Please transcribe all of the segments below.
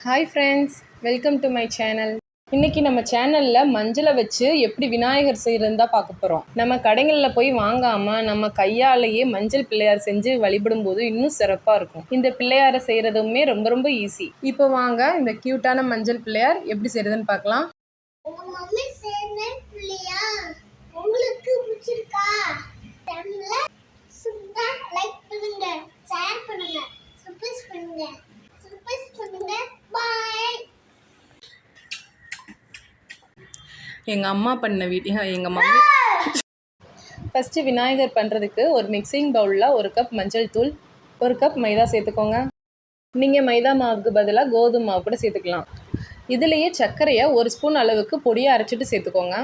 Hi friends welcome to my channel இன்னைக்கு நம்ம சேனலில் மஞ்சளை வச்சு எப்படி விநாயகர் செய்கிறதா பார்க்க போகிறோம் நம்ம கடைகளில் போய் வாங்காமல் நம்ம கையாலேயே மஞ்சள் பிள்ளையார் செஞ்சு வழிபடும் போது இன்னும் சிறப்பாக இருக்கும். இந்த பிள்ளையாரை செய்கிறதுமே ரொம்ப ரொம்ப ஈஸி இப்போ வாங்க இந்த க்யூட்டான மஞ்சள் பிள்ளையார் எப்படி செய்கிறதுன்னு பார்க்கலாம். உங்களுக்கு பிடிச்சிருக்கா? லைக் பண்ணுங்க. ஷேர் பண்ணுங்க. சப்ஸ்கிரைப் பண்ணுங்க. சப்ஸ்கிரைப் பண்ணுங்க. பாய் எங்கள் அம்மா பண்ண வீடியோ எங்கள் மம்மி. ஃபஸ்ட்டு விநாயகர் பண்ணுறதுக்கு ஒரு மிக்சிங் பவுலில் ஒரு கப் மஞ்சள் தூள் ஒரு கப் மைதா சேர்த்துக்கோங்க. நீங்கள் மைதா மாவுக்கு பதிலாக கோதுமை மாவு கூட சேர்த்துக்கலாம். இதுலேயே சர்க்கரையை ஒரு ஸ்பூன் அளவுக்கு பொடியாக அரைச்சிட்டு சேர்த்துக்கோங்க.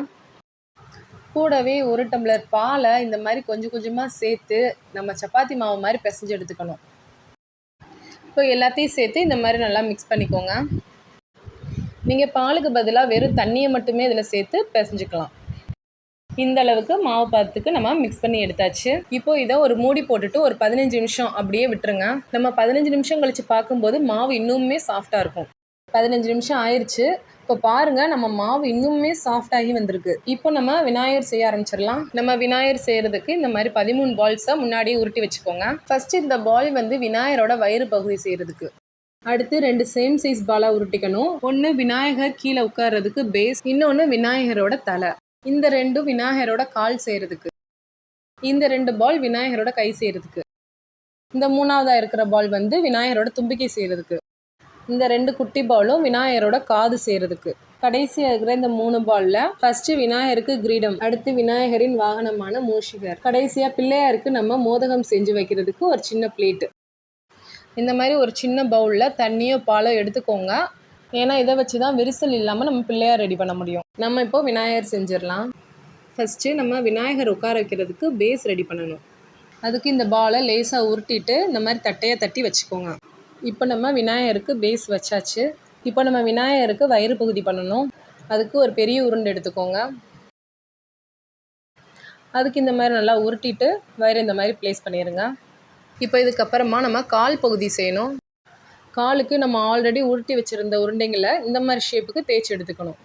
கூடவே ஒரு டம்ளர் பாலை இந்த மாதிரி கொஞ்சம் கொஞ்சமாக சேர்த்து நம்ம சப்பாத்தி மாவு மாதிரி பிசைஞ்சு எடுத்துக்கணும். இப்போ எல்லாத்தையும் சேர்த்து இந்த மாதிரி நல்லா மிக்ஸ் பண்ணிக்கோங்க. நீங்கள் பாலுக்கு பதிலாக வெறும் தண்ணியை மட்டுமே இதில் சேர்த்து பிசைஞ்சுக்கலாம். இந்த அளவுக்கு மாவு பாத்துக்கு நம்ம மிக்ஸ் பண்ணி எடுத்தாச்சு. இப்போ இதை ஒரு மூடி போட்டுட்டு ஒரு பதினஞ்சு நிமிஷம் அப்படியே விட்டுருங்க. நம்ம பதினஞ்சு நிமிஷம் கழிச்சு பார்க்கும்போது மாவு இன்னுமே சாஃப்டாக இருக்கும். பதினஞ்சு நிமிஷம் ஆயிடுச்சு இப்போ பாருங்க நம்ம மாவு இன்னுமே சாஃப்டாகி வந்திருக்கு. இப்போ நம்ம விநாயகர் செய்ய ஆரம்பிச்சிடலாம். நம்ம விநாயகர் செய்யறதுக்கு இந்த மாதிரி பதிமூணு பால்ஸை முன்னாடியே உருட்டி வச்சுக்கோங்க. ஃபர்ஸ்ட் இந்த பால் வந்து விநாயகரோட வயிறு பகுதி செய்யறதுக்கு. அடுத்து ரெண்டு சேம் சைஸ் பாலா உருட்டிக்கணும். ஒன்று விநாயகர் கீழே உட்கார்றதுக்கு பேஸ் இன்னொன்று விநாயகரோட தலை. இந்த ரெண்டும் விநாயகரோட கால் செய்யறதுக்கு. இந்த ரெண்டு பால் விநாயகரோட கை செய்யறதுக்கு. இந்த மூணாவதாக இருக்கிற பால் வந்து விநாயகரோட தும்பிக்கை செய்யறதுக்கு. இந்த ரெண்டு குட்டி பாலும் விநாயகரோட காது செய்யறதுக்கு கடைசியாக இருக்கிற இந்த மூணு பால்ல ஃபர்ஸ்ட் விநாயகருக்கு கிரீடம் அடுத்து விநாயகரின் வாகனமான மூஷிகர். கடைசியா பிள்ளையாருக்கு நம்ம மோதகம் செஞ்சு வைக்கிறதுக்கு ஒரு சின்ன பிளேட்டு இந்த மாதிரி ஒரு சின்ன பவுலில் தண்ணியோ பாலோ எடுத்துக்கோங்க. ஏன்னா இதை வச்சு தான் விரிசல் இல்லாமல் நம்ம பிள்ளையார் ரெடி பண்ண முடியும். நம்ம இப்போ விநாயகர் செஞ்சிடலாம். ஃபஸ்ட்டு நம்ம விநாயகர் உட்கார வைக்கிறதுக்கு பேஸ் ரெடி பண்ணணும். அதுக்கு இந்த பாலை லேசாக உருட்டிட்டு இந்த மாதிரி தட்டையாக தட்டி வச்சுக்கோங்க. இப்போ நம்ம விநாயகருக்கு பேஸ் வச்சாச்சு. இப்போ நம்ம விநாயகருக்கு வயிறு பகுதி பண்ணணும். அதுக்கு ஒரு பெரிய உருண்டை எடுத்துக்கோங்க. அதுக்கு இந்த மாதிரி நல்லா உருட்டிட்டு வயிறு இந்த மாதிரி ப்ளேஸ் பண்ணிடுங்க இப்போ இதுக்கப்புறமா நம்ம கால் பகுதி செய்யணும். காலுக்கு நம்ம ஆல்ரெடி உருட்டி வச்சுருந்த உருண்டைங்களை இந்த மாதிரி ஷேப்புக்கு தேய்ச்சி எடுத்துக்கணும்.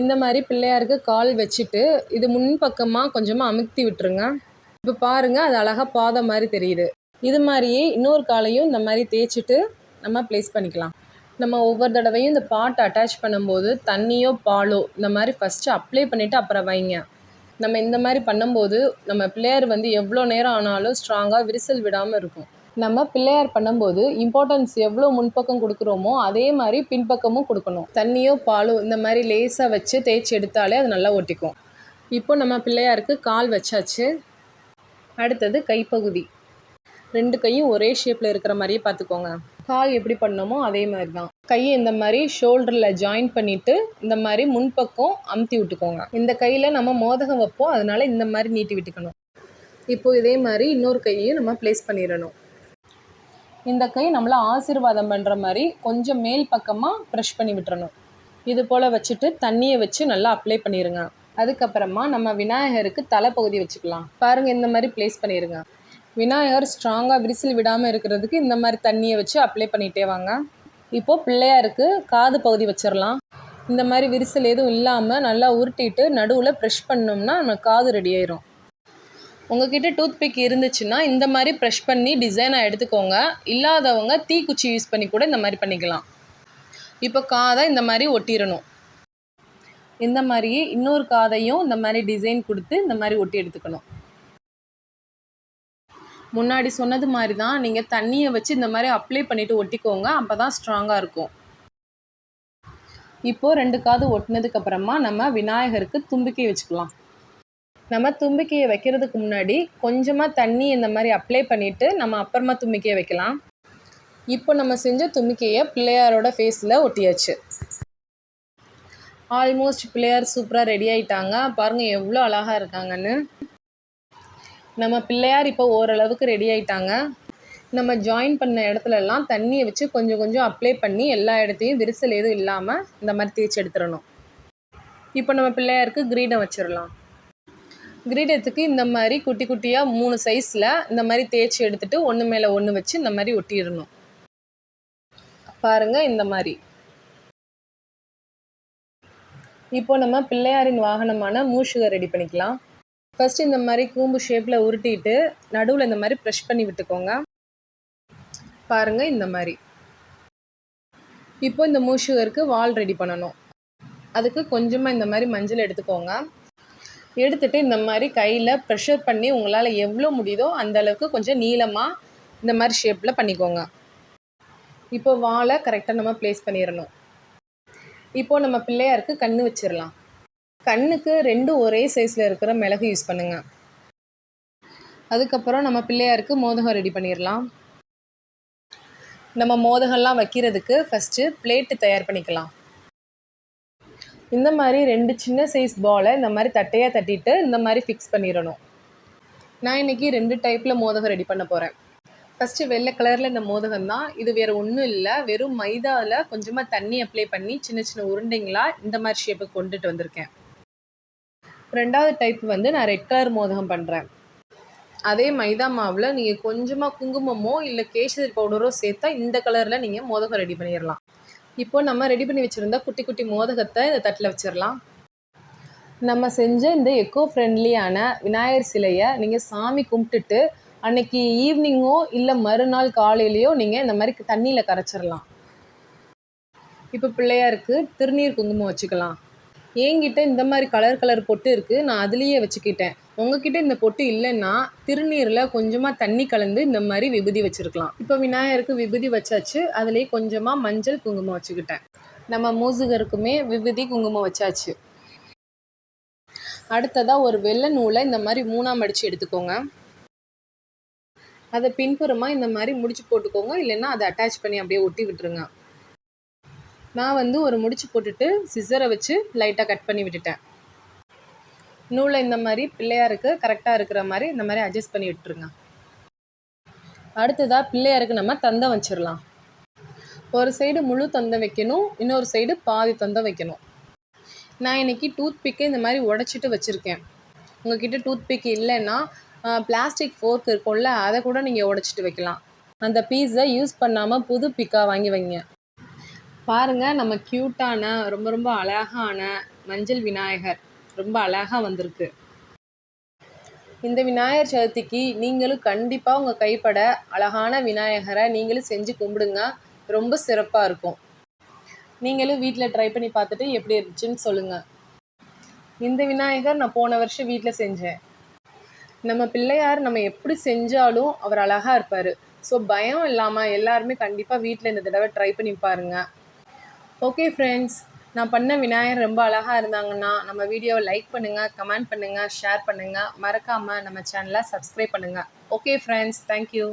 இந்த மாதிரி பிள்ளையாருக்கு கால் வச்சுட்டு இது முன்பக்கமாக கொஞ்சமாக அமுத்தி விட்டுருங்க. இப்போ பாருங்கள் அது அழகாக பாதம் மாதிரி தெரியுது. இது மாதிரியே இன்னொரு காலையும் இந்த மாதிரி தேய்ச்சிட்டு நம்ம ப்ளேஸ் பண்ணிக்கலாம். நம்ம ஒவ்வொரு தடவையும் இந்த பாட்டை அட்டாச் பண்ணும்போது தண்ணியோ பாலோ இந்த மாதிரி ஃபஸ்ட்டு அப்ளை பண்ணிவிட்டு அப்புறம் வைங்க. நம்ம இந்த மாதிரி பண்ணும்போது நம்ம பிள்ளையார் வந்து எவ்வளோ நேரம் ஆனாலும் ஸ்ட்ராங்காக விரிசல் விடாமல் இருக்கும். நம்ம பிள்ளையார் பண்ணும்போது இம்பார்ட்டன்ஸ் எவ்வளோ முன்பக்கம் கொடுக்குறோமோ அதே மாதிரி பின்பக்கமும் கொடுக்கணும். தண்ணியோ பாலோ இந்த மாதிரி லேசாக வச்சு தேய்ச்சி எடுத்தாலே அது நல்லா ஒட்டிக்கும். இப்போ நம்ம பிள்ளையாருக்கு கால் வச்சாச்சு. அடுத்தது கைப்பகுதி. ரெண்டு கையும் ஒரே ஷேப்பில் இருக்கிற மாதிரியே பார்த்துக்கோங்க. கால் எப்படி பண்ணோமோ அதே மாதிரி தான். கையை இந்த மாதிரி ஷோல்டரில் ஜாயின் பண்ணிவிட்டு இந்த மாதிரி முன்பக்கம் அமுத்தி விட்டுக்கோங்க. இந்த கையில் நம்ம மோதகம் வைப்போம். அதனால இந்த மாதிரி நீட்டி விட்டுக்கணும். இப்போ இதே மாதிரி இன்னொரு கையையும் நம்ம ப்ளேஸ் பண்ணிடணும். இந்த கை நம்மளை ஆசீர்வாதம் பண்ணுற மாதிரி கொஞ்சம் மேல் பக்கமாக ப்ரெஷ் பண்ணி விட்டுறணும். இது போல் வச்சுட்டு தண்ணியை வச்சு நல்லா அப்ளை பண்ணிடுங்க அதுக்கப்புறமா நம்ம விநாயகருக்கு தலைப்பகுதி வச்சுக்கலாம். பாருங்கள் இந்த மாதிரி ப்ளேஸ் பண்ணிடுங்க விநாயகர் ஸ்ட்ராங்காக விரிசல் விடாமல் இருக்கிறதுக்கு இந்த மாதிரி தண்ணியை வச்சு அப்ளை பண்ணிகிட்டே வாங்க. இப்போது பிள்ளையாருக்கு காது பகுதி வச்சிடலாம் இந்த மாதிரி விரிசல் எதுவும் இல்லாமல் நல்லா உருட்டிட்டு நடுவில் ப்ரெஷ் பண்ணோம்னா நம்ம காது ரெடி ஆயிரும். உங்ககிட்ட டூத் பிக் இருந்துச்சுன்னா இந்த மாதிரி ப்ரெஷ் பண்ணி டிசைனாக எடுத்துக்கோங்க. இல்லாதவங்க தீக்குச்சி யூஸ் பண்ணி கூட இந்த மாதிரி பண்ணிக்கலாம். இப்போ காதை இந்த மாதிரி ஒட்டிடணும் இந்த மாதிரியே இன்னொரு காதையும் இந்த மாதிரி டிசைன் கொடுத்து இந்த மாதிரி ஒட்டி எடுத்துக்கணும். முன்னாடி சொன்னது மாதிரி தான் நீங்கள் தண்ணியை வச்சு இந்த மாதிரி அப்ளை பண்ணிவிட்டு ஒட்டிக்கோங்க அப்போ தான் ஸ்ட்ராங்காக இருக்கும். இப்போது ரெண்டு காது ஒட்டினதுக்கப்புறமா நம்ம விநாயகருக்கு தும்பிக்கை வச்சுக்கலாம். நம்ம தும்பிக்கையை வைக்கிறதுக்கு முன்னாடி கொஞ்சமாக தண்ணி இந்த மாதிரி அப்ளை பண்ணிவிட்டு நம்ம அப்புறமா தும்பிக்கையை வைக்கலாம். இப்போ நம்ம செஞ்ச தும்பிக்கையை பிள்ளையாரோட ஃபேஸில் ஒட்டியாச்சு. ஆல்மோஸ்ட் பிள்ளையார் சூப்பராக ரெடி ஆகிட்டாங்க பாருங்கள் எவ்வளோ அழகாக இருக்காங்கன்னு. நம்ம பிள்ளையார் இப்போ ஓரளவுக்கு ரெடி ஆயிட்டாங்க. நம்ம ஜாயின் பண்ண இடத்துலலாம் தண்ணியை வச்சு கொஞ்சம் கொஞ்சம் அப்ளை பண்ணி எல்லா இடத்தையும் விரிசல் எதுவும் இல்லாமல் இந்த மாதிரி தேய்ச்சி எடுத்துடணும். இப்போ நம்ம பிள்ளையாருக்கு கிரீடம் வச்சிடலாம். கிரீடத்துக்கு இந்த மாதிரி குட்டி குட்டியாக மூணு சைஸில் இந்த மாதிரி தேய்ச்சி எடுத்துட்டு ஒன்று மேலே ஒன்று வச்சு இந்த மாதிரி ஒட்டிடணும். பாருங்கள் இந்த மாதிரி. இப்போ நம்ம பிள்ளையாரின் வாகனமான மூஷுகை ரெடி பண்ணிக்கலாம். ஃபஸ்ட்டு இந்த மாதிரி கூம்பு ஷேப்பில் உருட்டிட்டு நடுவில் இந்த மாதிரி ப்ரெஷ் பண்ணி விட்டுக்கோங்க. பாருங்க இந்த மாதிரி. இப்போ இந்த மூஷுகருக்கு வால் ரெடி பண்ணணும். அதுக்கு கொஞ்சமாக இந்த மாதிரி மஞ்சள் எடுத்துக்கோங்க. எடுத்துகிட்டு இந்த மாதிரி கையில் ப்ரெஷர் பண்ணி உங்களால் எவ்வளோ முடியுதோ அந்த அளவுக்கு கொஞ்சம் நீளமாக இந்த மாதிரி ஷேப்பில் பண்ணிக்கோங்க. இப்போ வாலை கரெக்டாக நம்ம ப்ளேஸ் பண்ணிடணும். இப்போது நம்ம பிள்ளையாருக்கு கண்ணு வச்சிடலாம். கண்ணுக்கு ரெண்டு ஒரே சைஸில் இருக்கிற மிளகு யூஸ் பண்ணுங்க. அதுக்கப்புறம் நம்ம பிள்ளையாருக்கு மோதகம் ரெடி பண்ணிடலாம் நம்ம மோதகம்லாம் வைக்கிறதுக்கு ஃபஸ்ட்டு பிளேட்டு தயார் பண்ணிக்கலாம். இந்த மாதிரி ரெண்டு சின்ன சைஸ் பாலை இந்த மாதிரி தட்டையாக தட்டிட்டு இந்த மாதிரி ஃபிக்ஸ் பண்ணிடணும் நான் இன்னைக்கு ரெண்டு டைப்பில் மோதகம் ரெடி பண்ண போகிறேன் ஃபஸ்ட்டு வெள்ளை கலரில் இந்த மோதகம் தான். இது வேறு ஒன்றும் இல்லை. வெறும் மைதாவில் கொஞ்சமாக தண்ணி அப்ளை பண்ணி சின்ன சின்ன உருண்டைங்களா இந்த மாதிரி ஷேப்புக்கு கொண்டுட்டு வந்திருக்கேன். ரெண்டாவது டைப் வந்து நான் ரெட் கலர் மோதகம் பண்ணுறேன் அதே மைதா மாவில் நீங்கள் கொஞ்சமாக குங்குமமோ இல்லை கேசரி பவுடரோ சேர்த்தா இந்த கலரில் நீங்கள் மோதகம் ரெடி பண்ணிடலாம் இப்போ நம்ம ரெடி பண்ணி வச்சுருந்த குட்டி குட்டி மோதகத்தை இந்த தட்டில் வச்சிடலாம் நம்ம செஞ்ச இந்த எக்கோ ஃப்ரெண்ட்லியான விநாயகர் சிலையை நீங்கள் சாமி கும்பிட்டுட்டு அன்னைக்கு ஈவினிங்கோ இல்லை மறுநாள் காலையிலையோ நீங்கள் இந்த மாதிரி தண்ணியில் கரைச்சிடலாம் இப்போ பிள்ளையாருக்கு திருநீர் குங்குமம் வச்சுக்கலாம். என்கிட்ட இந்த மாதிரி கலர் கலர் பொட்டு இருக்குது நான் அதுலேயே வச்சுக்கிட்டேன். உங்ககிட்ட இந்த பொட்டு இல்லைன்னா திருநீரில் கொஞ்சமாக தண்ணி கலந்து இந்த மாதிரி விபூதி வச்சுருக்கலாம். இப்போ விநாயகருக்கு விபூதி வச்சாச்சு அதுலேயே கொஞ்சமாக மஞ்சள் குங்குமம் வச்சுக்கிட்டேன். நம்ம மூசுகருக்குமே விபூதி குங்குமம் வச்சாச்சு. அடுத்ததாக ஒரு வெள்ளை நூலை இந்த மாதிரி மூணாம் அடித்து எடுத்துக்கோங்க. அதை பின்புறமாக இந்த மாதிரி முடிச்சு போட்டுக்கோங்க இல்லைன்னா அதை அட்டாச் பண்ணி அப்படியே ஒட்டி விட்டுருங்க. நான் வந்து ஒரு முடிச்சு போட்டுட்டு சிசரை வச்சு லைட்டாக கட் பண்ணி விட்டுட்டேன். நூலை இந்த மாதிரி பிள்ளையாருக்கு கரெக்டாக இருக்கிற மாதிரி இந்த மாதிரி அட்ஜஸ்ட் பண்ணி விட்டுருங்க. அடுத்ததாக பிள்ளையாருக்கு நம்ம தந்தம் வச்சிடலாம் ஒரு சைடு முழு தந்த வைக்கணும் இன்னொரு சைடு பாதி தந்தம் வைக்கணும். நான் இன்னைக்கு டூத் பிக்கை இந்த மாதிரி உடச்சிட்டு வச்சுருக்கேன். உங்ககிட்ட டூத் பிக் இல்லைன்னா பிளாஸ்டிக் ஃபோர்க் இருக்கும்ல அதை கூட நீங்கள் உடச்சிட்டு வைக்கலாம். அந்த பீஸை யூஸ் பண்ணாமல் புது பிக்காக வாங்கி வைங்க. பாருங்கள் நம்ம க்யூட்டான ரொம்ப ரொம்ப அழகான மஞ்சள் விநாயகர். ரொம்ப அழகாக வந்திருக்கு. இந்த விநாயகர் சதுர்த்திக்கு நீங்களும் கண்டிப்பாக உங்கள் கைப்பட அழகான விநாயகரை நீங்களும் செஞ்சு கும்பிடுங்க. ரொம்ப சிறப்பாக இருக்கும். நீங்களும் வீட்டில் ட்ரை பண்ணி பார்த்துட்டு எப்படி இருந்துச்சுன்னு சொல்லுங்கள் இந்த விநாயகர் நான் போன வருஷம் வீட்டில் செஞ்சேன். நம்ம பிள்ளையார் நம்ம எப்படி செஞ்சாலும் அவர் அழகாக இருப்பார். ஸோ பயம் இல்லாமல் எல்லாருமே கண்டிப்பாக வீட்டில் இந்த தடவை ட்ரை பண்ணி பாருங்கள் ஓகே ஃப்ரெண்ட்ஸ் நான் பண்ண விநாயகர் ரொம்ப அழகாக இருந்தாங்கன்னா நம்ம வீடியோவை லைக் பண்ணுங்கள் கமெண்ட் பண்ணுங்கள் ஷேர் பண்ணுங்கள் மறக்காமல் நம்ம சேனலை சப்ஸ்கிரைப் பண்ணுங்கள் ஓகே ஃப்ரெண்ட்ஸ் தேங்க்யூ